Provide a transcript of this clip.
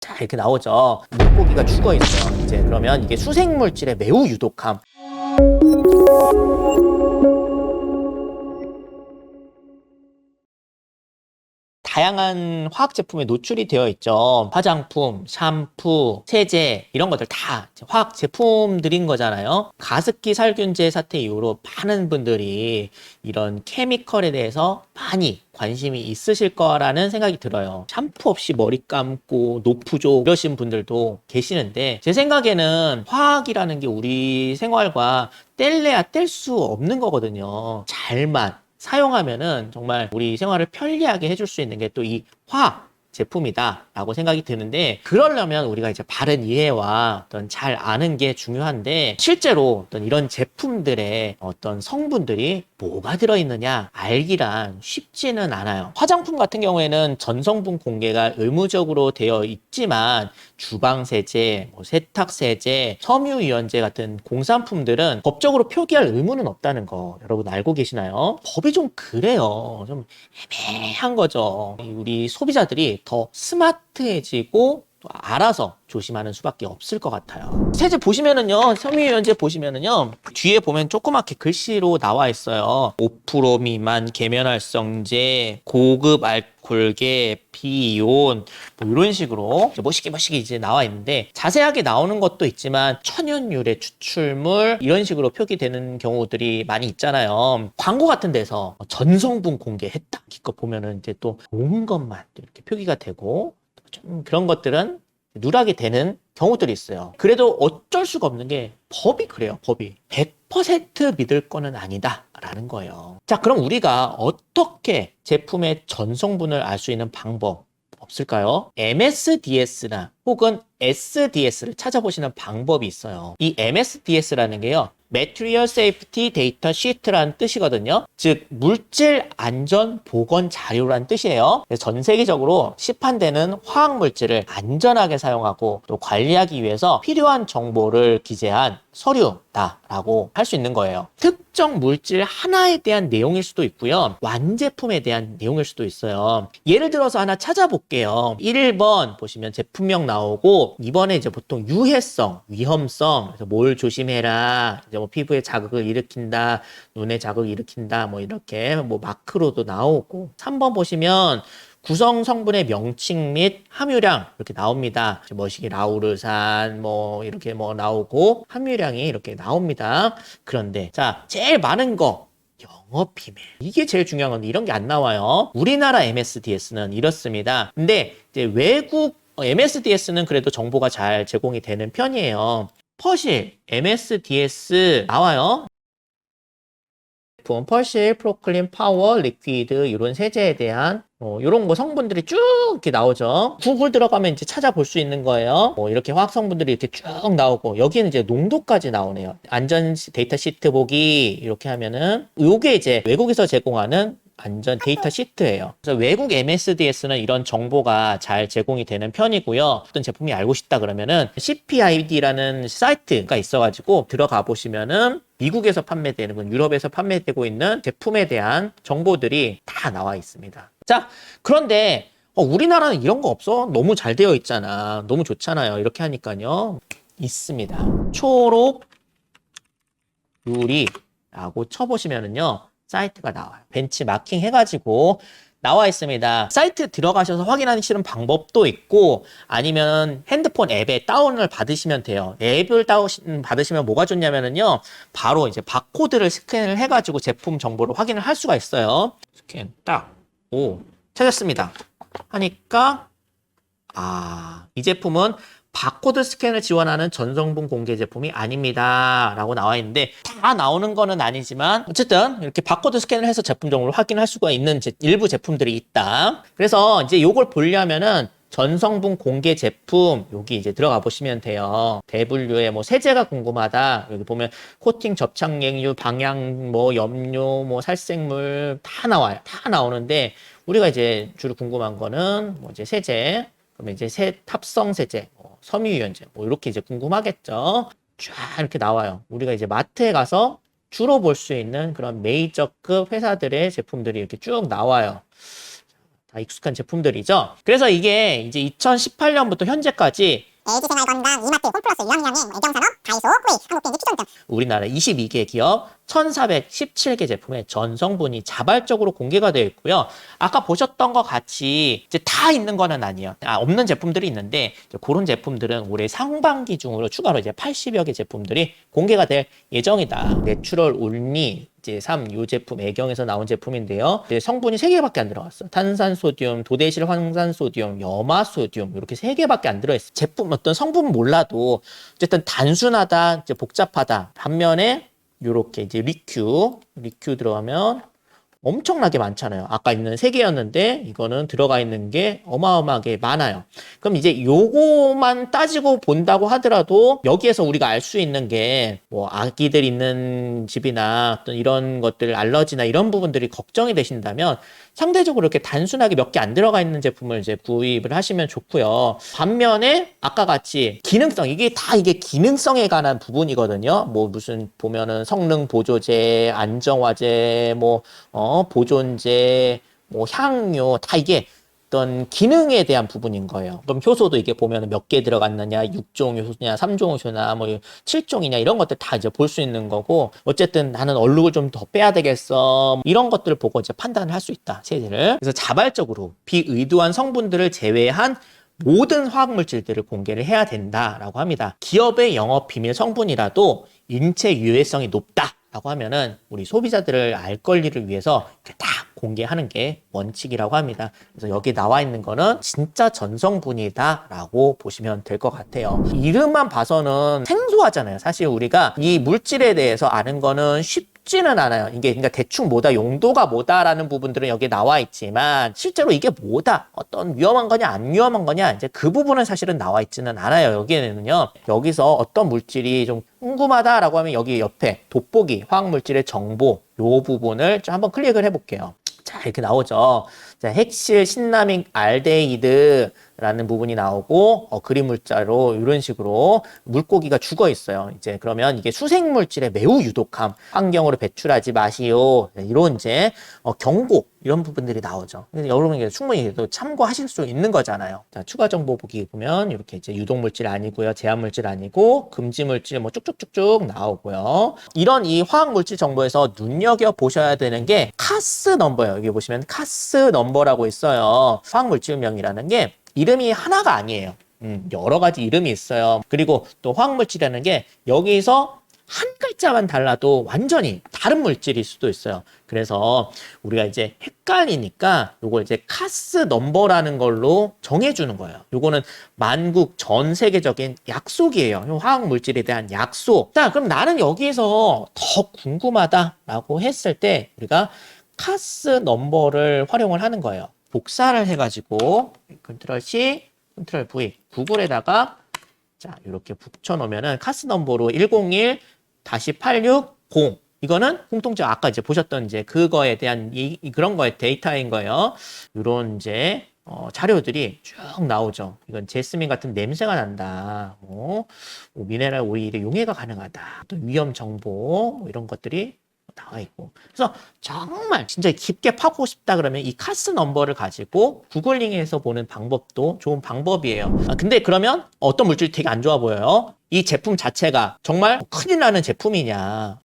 자 이렇게 나오죠. 물고기가 죽어 있어요. 이제 그러면 이게 수생 물질에 매우 유독함. 다양한 화학 제품에 노출이 되어 있죠. 화장품, 샴푸, 세제 이런 것들 다 화학 제품들인 거잖아요. 가습기 살균제 사태 이후로 많은 분들이 이런 케미컬에 대해서 많이 관심이 있으실 거라는 생각이 들어요. 샴푸 없이 머리 감고 노프족 이러신 분들도 계시는데 제 생각에는 화학이라는 게 우리 생활과 뗄래야 뗄 수 없는 거거든요. 잘만 사용하면은 정말 우리 생활을 편리하게 해줄 수 있는 게 또 이 화학 제품이다라고 생각이 드는데 그러려면 우리가 이제 바른 이해와 어떤 잘 아는 게 중요한데 실제로 어떤 이런 제품들의 어떤 성분들이 뭐가 들어있느냐 알기란 쉽지는 않아요. 화장품 같은 경우에는 전성분 공개가 의무적으로 되어 있지만 주방세제, 뭐 세탁세제, 섬유유연제 같은 공산품들은 법적으로 표기할 의무는 없다는 거 여러분 알고 계시나요? 법이 좀 그래요. 좀 애매한 거죠. 우리 소비자들이 더 스마트해지고 또 알아서 조심하는 수밖에 없을 것 같아요. 세제 보시면은요, 섬유유연제 보시면은요, 뒤에 보면 조그맣게 글씨로 나와 있어요. 5% 미만 계면활성제, 고급 알코올계, 비이온, 뭐 이런 식으로 멋있게 멋있게 이제 나와 있는데 자세하게 나오는 것도 있지만 천연유래 추출물 이런 식으로 표기되는 경우들이 많이 있잖아요. 광고 같은 데서 전성분 공개했다. 기껏 보면은 이제 또 좋은 것만 이렇게 표기가 되고 좀 그런 것들은 누락이 되는 경우들이 있어요. 그래도 어쩔 수가 없는 게 법이 그래요, 법이. 100% 믿을 거는 아니다. 라는 거예요. 자, 그럼 우리가 어떻게 제품의 전성분을 알 수 있는 방법 없을까요? MSDS나 혹은 SDS를 찾아보시는 방법이 있어요. 이 MSDS라는 게요. Material Safety Data Sheet라는 뜻이거든요. 즉 물질 안전 보건 자료라는 뜻이에요. 전 세계적으로 시판되는 화학 물질을 안전하게 사용하고 또 관리하기 위해서 필요한 정보를 기재한 서류다라고 할 수 있는 거예요. 특정 물질 하나에 대한 내용일 수도 있고요. 완제품에 대한 내용일 수도 있어요. 예를 들어서 하나 찾아볼게요. 1번 보시면 제품명 나오고 2번에 이제 보통 유해성, 위험성, 그래서 뭘 조심해라. 이제 뭐 피부에 자극을 일으킨다, 눈에 자극을 일으킨다, 뭐 이렇게 뭐 마크로도 나오고 3번 보시면 구성 성분의 명칭 및 함유량 이렇게 나옵니다. 머시기 라우르산 뭐 이렇게 뭐 나오고 함유량이 이렇게 나옵니다. 그런데 자 제일 많은 거 영업 비밀 이게 제일 중요한 건데 이런 게 안 나와요. 우리나라 MSDS는 이렇습니다. 근데 이제 외국 MSDS는 그래도 정보가 잘 제공이 되는 편이에요. 퍼실 MSDS 나와요. 제품 펄실, 프로클린, 파워, 리퀴드 이런 세제에 대한 어, 이런 거 성분들이 쭉 이렇게 나오죠. 구글 들어가면 이제 찾아볼 수 있는 거예요. 뭐 이렇게 화학 성분들이 이렇게 쭉 나오고 여기는 이제 농도까지 나오네요. 안전 데이터 시트 보기 이렇게 하면은 요게 이제 외국에서 제공하는 안전 데이터 시트예요. 그래서 외국 MSDS는 이런 정보가 잘 제공이 되는 편이고요. 어떤 제품이 알고 싶다 그러면은 CPID라는 사이트가 있어가지고 들어가 보시면은 미국에서 판매되는 건 유럽에서 판매되고 있는 제품에 대한 정보들이 다 나와 있습니다. 자, 그런데 어, 우리나라는 이런 거 없어? 너무 잘 되어 있잖아. 너무 좋잖아요. 이렇게 하니까요. 있습니다. 초록 유리라고 쳐보시면은요. 사이트가 나와요. 벤치 마킹 해가지고 나와 있습니다. 사이트 들어가셔서 확인하시는 방법도 있고 아니면 핸드폰 앱에 다운을 받으시면 돼요. 앱을 다운 받으시면 뭐가 좋냐면은요. 바로 이제 바코드를 스캔을 해가지고 제품 정보를 확인을 할 수가 있어요. 스캔 딱. 오 찾았습니다. 하니까 아 이 제품은 바코드 스캔을 지원하는 전성분 공개 제품이 아닙니다. 라고 나와 있는데 다 나오는 거는 아니지만 어쨌든 이렇게 바코드 스캔을 해서 제품 정보를 확인할 수가 있는 제- 일부 제품들이 있다. 그래서 이제 요걸 보려면은 전성분 공개 제품 여기 이제 들어가 보시면 돼요. 대분류의 뭐 세제가 궁금하다. 여기 보면 코팅 접착액류, 방향 뭐 염료, 뭐 살생물 다 나와요. 다 나오는데 우리가 이제 주로 궁금한 거는 뭐 이제 세제, 그러면 이제 세 탑성 세제, 뭐 섬유유연제, 뭐 이렇게 이제 궁금하겠죠. 쫙 이렇게 나와요. 우리가 이제 마트에 가서 주로 볼 수 있는 그런 메이저급 회사들의 제품들이 이렇게 쭉 나와요. 다 익숙한 제품들이죠. 그래서 이게 이제 2018년부터 현재까지 LG생활 건강, 이마트, 홈플러스, 유황영양, 애경산업, 다이소, 코웨이, 한국비행기 추천점 우리나라 22개 기업 1417개 제품의 전 성분이 자발적으로 공개가 되어 있고요. 아까 보셨던 것 같이 이제 다 있는 거는 아니에요. 아, 없는 제품들이 있는데 이제 그런 제품들은 올해 상반기 중으로 추가로 이제 80여 개 제품들이 공개가 될 예정이다. 내추럴 올리 이제 3, 이 제품 애경에서 나온 제품인데요. 성분이 3개밖에 안 들어갔어. 탄산소듐, 도대실 황산소듐, 염화소듐 이렇게 3개밖에 안 들어있어. 제품 어떤 성분 몰라도 어쨌든 단순하다, 이제 복잡하다. 반면에 요렇게 이제 리큐, 리큐 들어가면 엄청나게 많잖아요. 아까 있는 세 개였는데 이거는 들어가 있는 게 어마어마하게 많아요. 그럼 이제 요거만 따지고 본다고 하더라도 여기에서 우리가 알 수 있는 게 뭐 아기들 있는 집이나 어떤 이런 것들 알러지나 이런 부분들이 걱정이 되신다면 상대적으로 이렇게 단순하게 몇 개 안 들어가 있는 제품을 이제 구입을 하시면 좋고요. 반면에 아까 같이 기능성 이게 다 이게 기능성에 관한 부분이거든요. 뭐 무슨 보면은 성능 보조제, 안정화제, 뭐 어, 보존제, 뭐 향료 다 이게 어떤 기능에 대한 부분인 거예요. 그럼 효소도 이게 보면 몇 개 들어갔느냐, 6종 효소냐, 3종 효소나 뭐 7종이냐 이런 것들 다 이제 볼 수 있는 거고 어쨌든 나는 얼룩을 좀 더 빼야 되겠어. 이런 것들을 보고 이제 판단을 할 수 있다. 세제를. 그래서 자발적으로 비의도한 성분들을 제외한 모든 화학 물질들을 공개를 해야 된다라고 합니다. 기업의 영업 비밀 성분이라도 인체 유해성이 높다 라고 하면은 우리 소비자들을 알 권리를 위해서 이렇게 다 공개하는 게 원칙이라고 합니다. 그래서 여기 나와 있는 거는 진짜 전성분이다라고 보시면 될 것 같아요. 이름만 봐서는 생소하잖아요. 사실 우리가 이 물질에 대해서 아는 거는 쉽지는 않아요. 이게 그러니까 대충 뭐다, 용도가 뭐다라는 부분들은 여기 나와 있지만 실제로 이게 뭐다, 어떤 위험한 거냐, 안 위험한 거냐 이제 그 부분은 사실은 나와 있지는 않아요. 여기에는요. 여기서 어떤 물질이 좀 궁금하다라고 하면 여기 옆에 돋보기 화학 물질의 정보 요 부분을 좀 한번 클릭을 해볼게요. 자 이렇게 나오죠. 자 핵실 신라민 알데히드 라는 부분이 나오고 어, 그림 물자로 이런 식으로 물고기가 죽어 있어요. 이제 그러면 이게 수생 물질의 매우 유독함, 환경으로 배출하지 마시오. 네, 이런 이제 어, 경고 이런 부분들이 나오죠. 여러분이 충분히 또 참고하실 수 있는 거잖아요. 자 추가 정보 보기 보면 이렇게 이제 유독 물질 아니고요, 제한 물질 아니고 금지 물질 뭐 쭉쭉쭉쭉 나오고요. 이런 이 화학 물질 정보에서 눈여겨 보셔야 되는 게 카스 넘버예요. 여기 보시면 카스 넘버라고 있어요. 화학 물질명이라는 게 이름이 하나가 아니에요. 음, 여러 가지 이름이 있어요. 그리고 또 화학물질이라는 게 여기서 한 글자만 달라도 완전히 다른 물질일 수도 있어요. 그래서 우리가 이제 헷갈리니까 요걸 이제 카스 넘버라는 걸로 정해주는 거예요. 요거는 만국 전 세계적인 약속이에요. 요 화학 물질에 대한 약속. 자, 그럼 나는 여기에서 더 궁금하다라고 했을 때 우리가 카스 넘버를 활용을 하는 거예요. 복사를 해가지고 컨트롤 C, 컨트롤 V, 구글에다가 자 이렇게 붙여놓으면은 카스 넘버로 101-860 이거는 공통점 아까 이제 보셨던 이제 그거에 대한 이, 이 그런 거의 데이터인 거예요. 이런 이제 어, 자료들이 쭉 나오죠. 이건 제스민 같은 냄새가 난다. 뭐, 뭐 미네랄 오일의 용해가 가능하다. 또 위험 정보 뭐 이런 것들이 나와 있고. 그래서 정말 진짜 깊게 파고 싶다 그러면 이 카스 넘버를 가지고 구글링해서 보는 방법도 좋은 방법이에요. 아, 근데 그러면 어떤 물질이 되게 안 좋아 보여요? 이 제품 자체가 정말 큰일 나는 제품이냐?